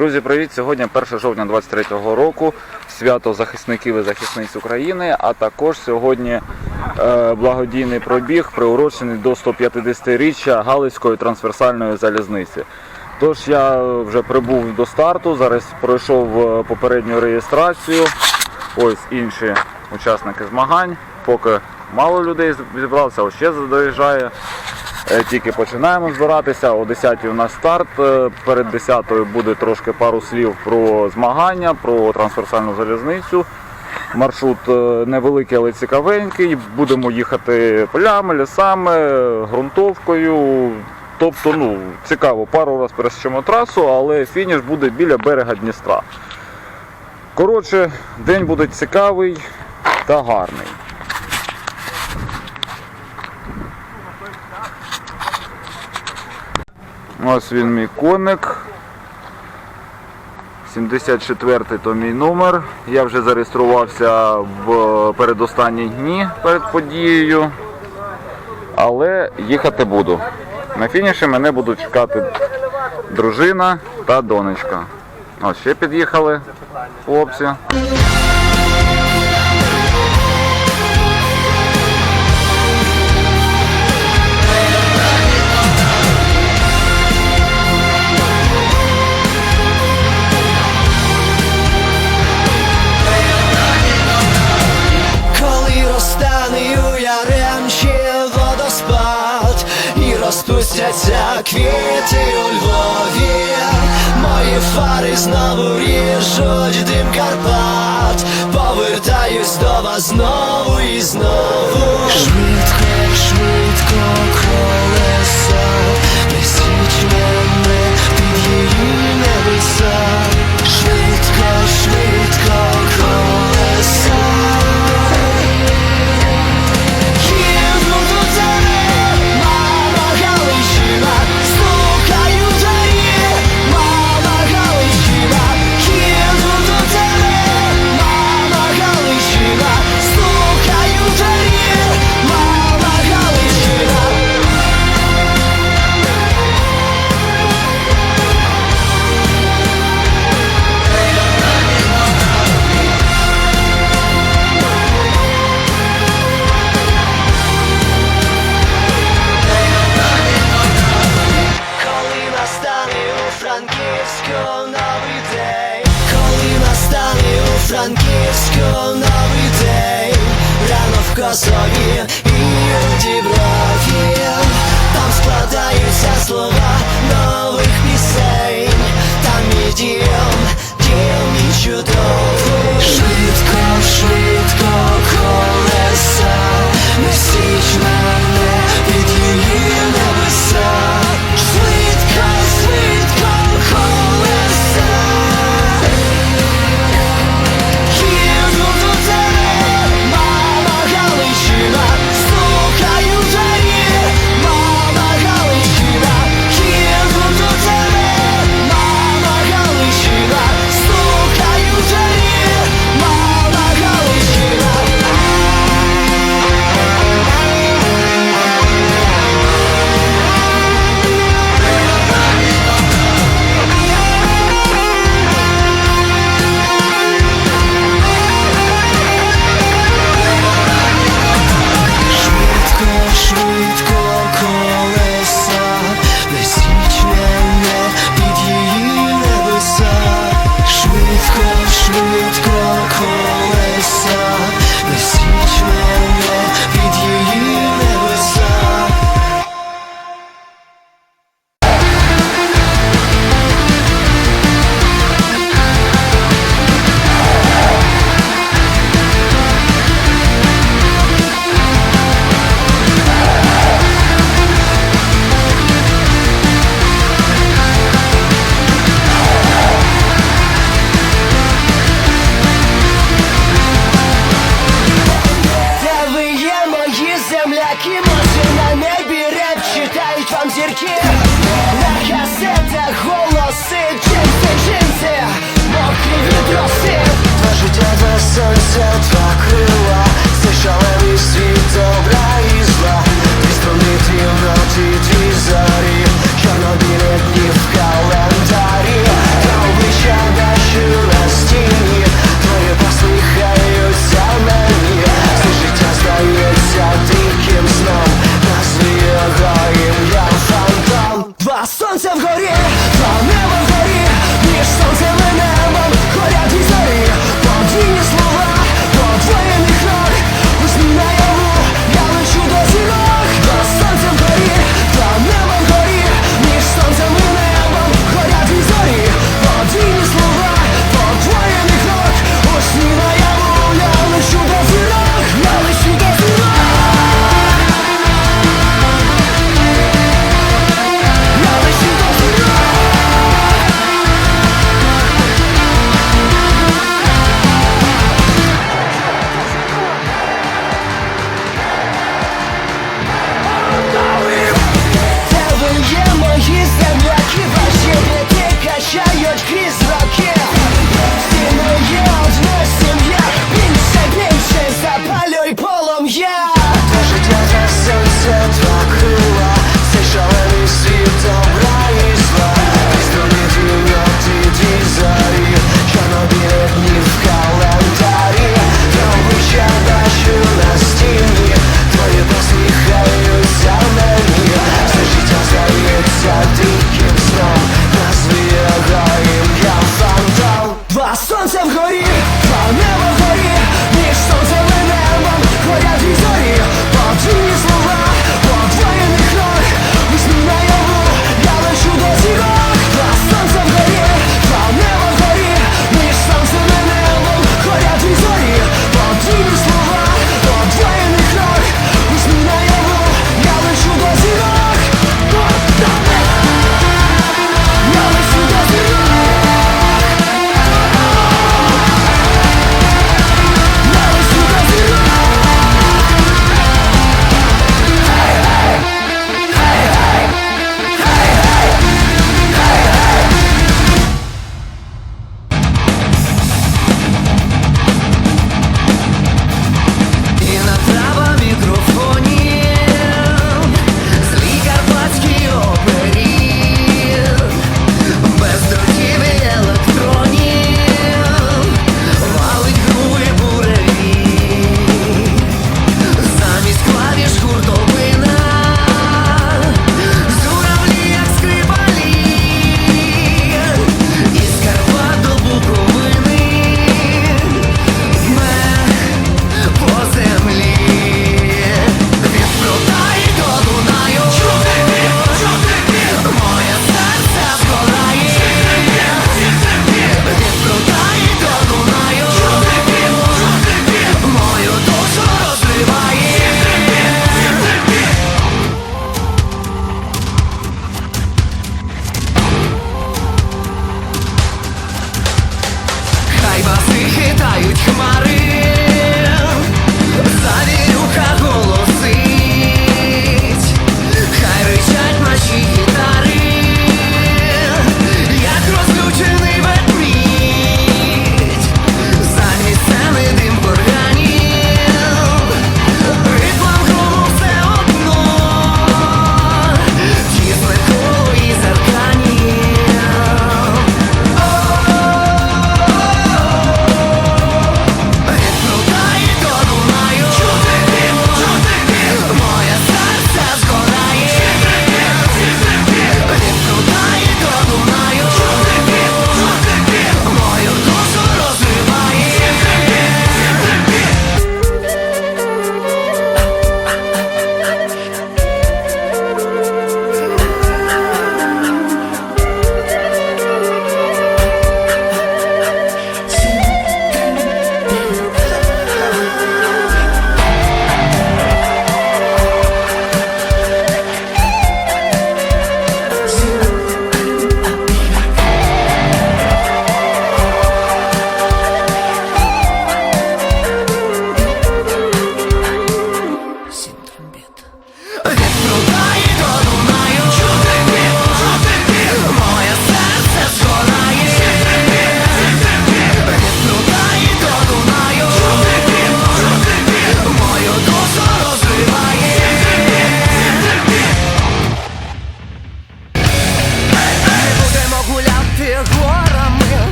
Друзі, привіт! Сьогодні 1 жовтня 23-го року, свято захисників і захисниць України, а також сьогодні е, благодійний пробіг приурочений до 150-річчя Галицької трансверсальної залізниці. Тож я вже прибув до старту, зараз пройшов е, попередню реєстрацію. Ось інші учасники змагань. Поки мало людей зібралося, ще доїжджає. Е, Тільки починаємо збиратися. О 10 у нас старт. Е, Перед 10 буде трошки пару слів про змагання, про трансверсальну залізницю. Маршрут е, невеликий, але цікавенький. Будемо їхати полями, лісами, ґрунтовкою. Тобто, ну, цікаво, пару разів пересічемо трасу, але фініш буде біля берега Дністра. Коротше, день буде цікавий та гарний. Ось він мій коник. 74-й то мій номер. Я вже зареєструвався в передостанні дні перед подією. Але їхати буду. На фініші мене будуть чекати дружина та донечка. Ось ще під'їхали хлопці. Фари знову ріжуть дим Карпат. Повертаюсь до вас знову і знову. Швидко, швидко земляки, може на небі реп читають вам зірки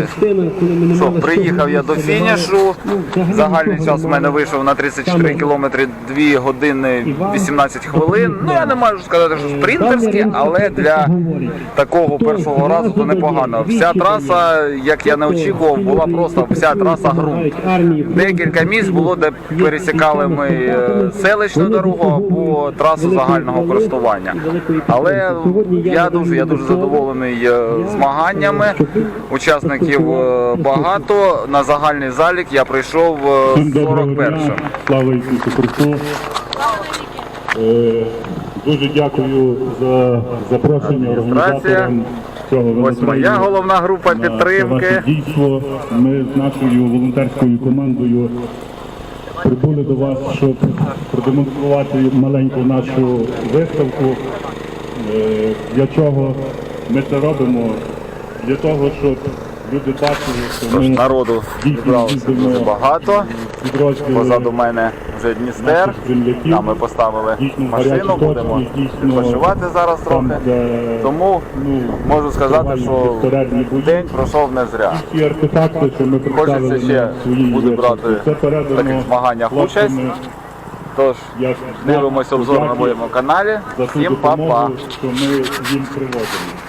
Друзі, що, приїхав я до фінішу. Загальний час в мене вийшов на 34 кілометри 2 години 18 хвилин. Ну я не можу сказати, що спринтерські, але для такого першого разу то непогано. Вся траса, як я не очікував, була просто вся траса ґрунт. Декілька місць було, де пересікали ми е, селищну дорогу або трасу загального користування. Але я дуже, я дуже задоволений е, змаганнями. Учасників е, багато. На загальний залік я прийшов е, Доброго 41-м. дня, слава Ісусу Христу. Е, Дуже дякую за запрошення організаторам цього Ось моя головна група на це підтримки. ваше дійство. Ми з нашою волонтерською командою прибули до вас, щоб продемонструвати маленьку нашу виставку. Е, Для чого ми це робимо? Для того, щоб люди бачили, що Тож ми народу зібралося дуже багато. підрозділи Позаду мене вже Дністер. земляків. Там ми поставили машину, гарячі будемо точки, відпочивати зараз там, трохи. де, Тому ну, можу сказати, що безперервні бої. день пройшов не зря. Ті артефакти, що ми представили Хочеться ще на своїй буде виставці, брати це в таких змаганнях хлопцями, участь. Тож як дивимось обзор на моєму каналі. за ту Всім па-па! допомогу, що ми їм приводимо.